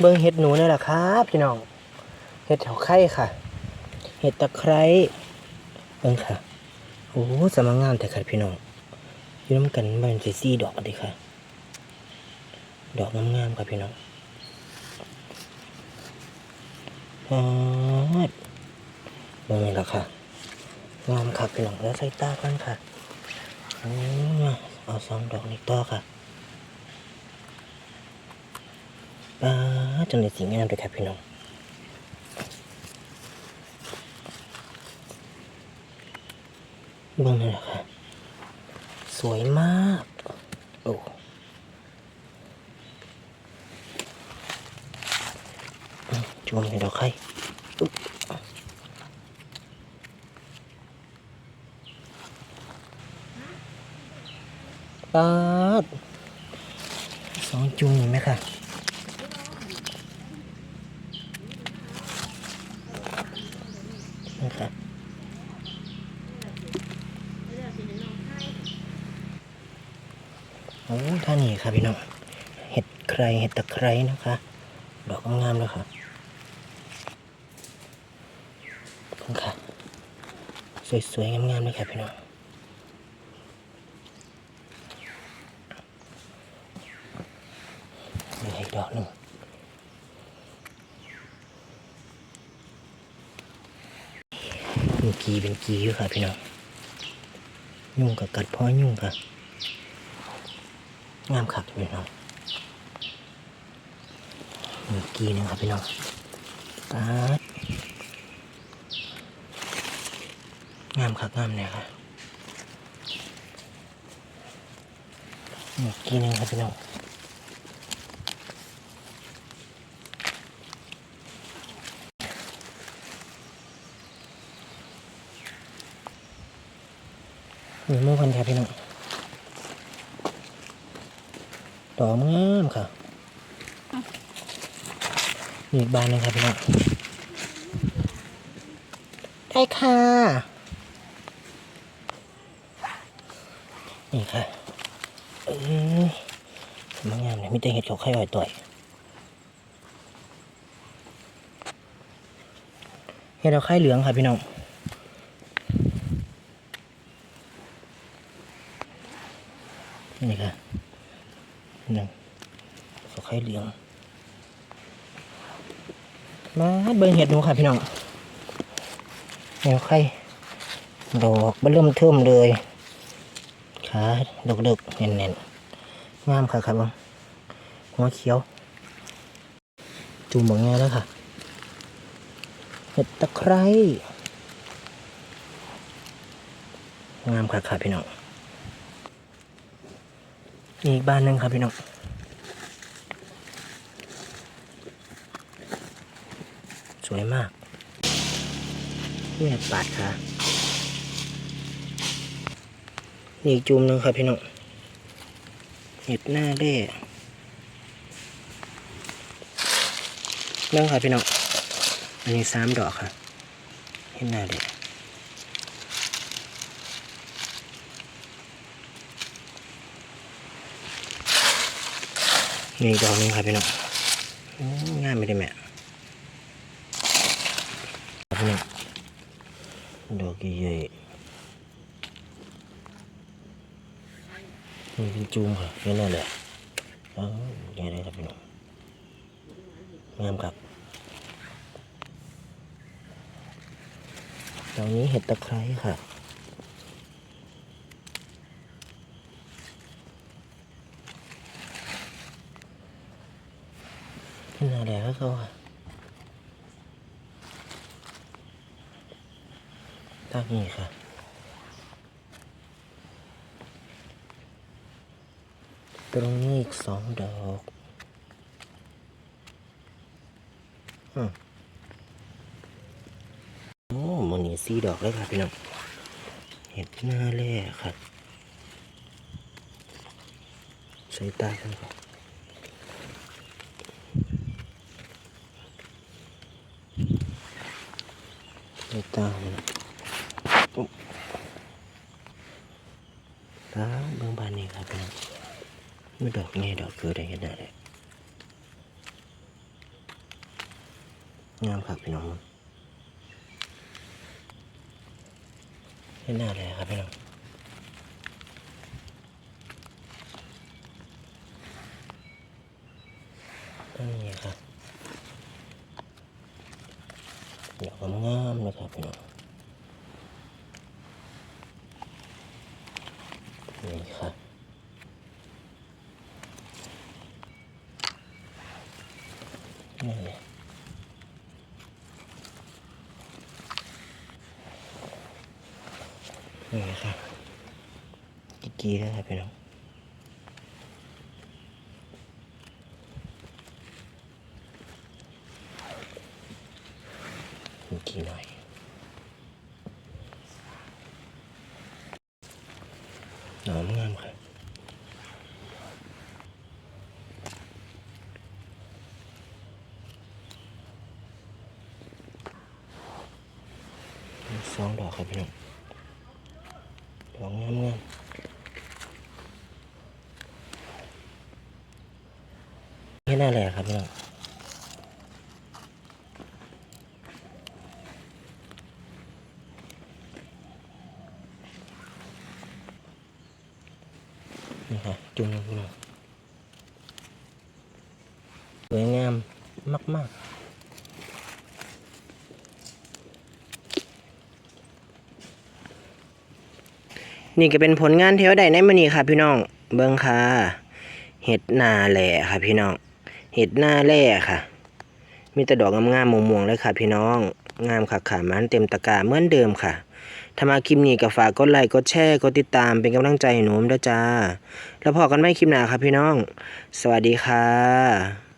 เบิ่งเห็ดหนูนี่แหละครับพี่น้อง เห็ดแถวไข่ค่ะ เห็ดตะไคร้เบิ่งค่ะ โอ้สมังงามแต่ค่ะพี่น้องอยู่น้ำกันมันจะซี่ดอกกันดิค่ะ ดอกงามๆค่ะพี่น้องฮอดเบิ่งนี่แหละค่ะ งามค่ะพี่น้องแล้วใส่ตากันค่ะอเอาสองดอกนี้ต่อค่ะ ป้าจังเลยสีงามเลยค่ะพี่น้องเบื้องนี่แหละค่ะสวยมาก โอ้อืมจุ่มในดอกไข่อุ๊าดสองจุ่มเห็นไหมค่ะ นี่ค่ะ โอ้ท่านี่ค่ะพี่น้องเห็ดใครเห็ดตะไคร้นะคะ ดอกงามๆเลยค่ะขอบคุณค่ะ สวยๆงามๆเลยค่ะพี่น้องเหลืออีกดอกหนึ่งเป็นกีเป็นกีอยู่ค่ะพี่น้องยุ่งกับกัดเพ่อยุ่งค่ะ งามคักพี่น้องมีกีหนึงครับพี่น้องปาดงามคักงามเนี่ยค่ะมีกีหนึงครับพี่น้องมีหมูพันครับพี่น้อง ดอกงามค่ะมีอีกบานนึงครับพี่น้องได้ค่ะ นี่ค่ะเออสวยงามเลยมีแต่เห็ดเขาไข่อ่อยต่อยเห็ดเราไข่เหลืองค่ะพี่น้องนี่ค่ะ หนึ่งสไข่เหลืองมาเบิ่งเห็ดหนูค่ะพี่น้องเห็ดไข่ดอกเริ่มเทิมเลยขาดกดกๆเน่นๆงามค่ะครับผมหัวเขียว จูมบอกง่ายแล้วค่ะเห็ดตะไคร้งามค่ะค่ะพี่น้อง มีอีกบ้านหนึ่งครับพี่น้องสวยมากนี่ปาดค่ะนี่อีกจุ่มหนึ่งครับพี่น้องเห็ดหน้าเล่เรื่องค่ะพี่น้องอันนี้สามดอกค่ะเห็ดหน้าเล่ นี่ดอกนึงครับพี่น้องง่ายไม่ได้แม่พี่น้องดอกใหญ่นี่เป็นจูมค่ะแค่นั้นแหละอ๋อใหญ่เลยครับพี่น้องงามครับตรงนี้เห็ดตะไคร้ค่ะ ขึ้นมาแล้วเขาค่ะตั้งนี่ค่ะตรงนี้อีกสองดอกอืมโอ้มันนี่สี่ดอกเลยค่ะพี่น้องเห็ดหน้าแร่ค่ะใส่ตากันก่อน ใส่ตามันตาเบื้องบานนี้ครับพี่น้องไม่ดอกไงดอกคือได้เห็นได้เลยงามครับพี่น้องเห็นหน้าเลยครับพี่น้องนี่ครับ ดอกงามนะครับพี่น้องนี่ครับนี่นี่ครับกีกีแล้วครับพี่น้อง กีกีหน่อยหอมงามครับมีสองดอกครับพี่น้องดอกงามงามนี่น่าแหละครับพี่น้อง นี่ครับจุ่มลงน้องสวยงามมาก ๆนี่ก็เป็นผลงานเทวใดในมื้อนี้ค่ะพี่น้อง เบิ่งค่ะ เห็ดนาแหล่ค่ะพี่น้อง เห็ดหน้าแหล่ค่ะ มีแต่ดอกงามๆม่วงๆเลยค่ะพี่น้อง งามค่ะขามันเต็มตะกร้าเหมือนเดิมค่ะถ้ามาคลิปนี้ก็ฝากกดไลค์กดแชร์กดติดตามเป็นกำลังใจให้หนูด้วยจ้า แล้วพอกันไม่คลิปหน้าครับพี่น้อง สวัสดีค่ะ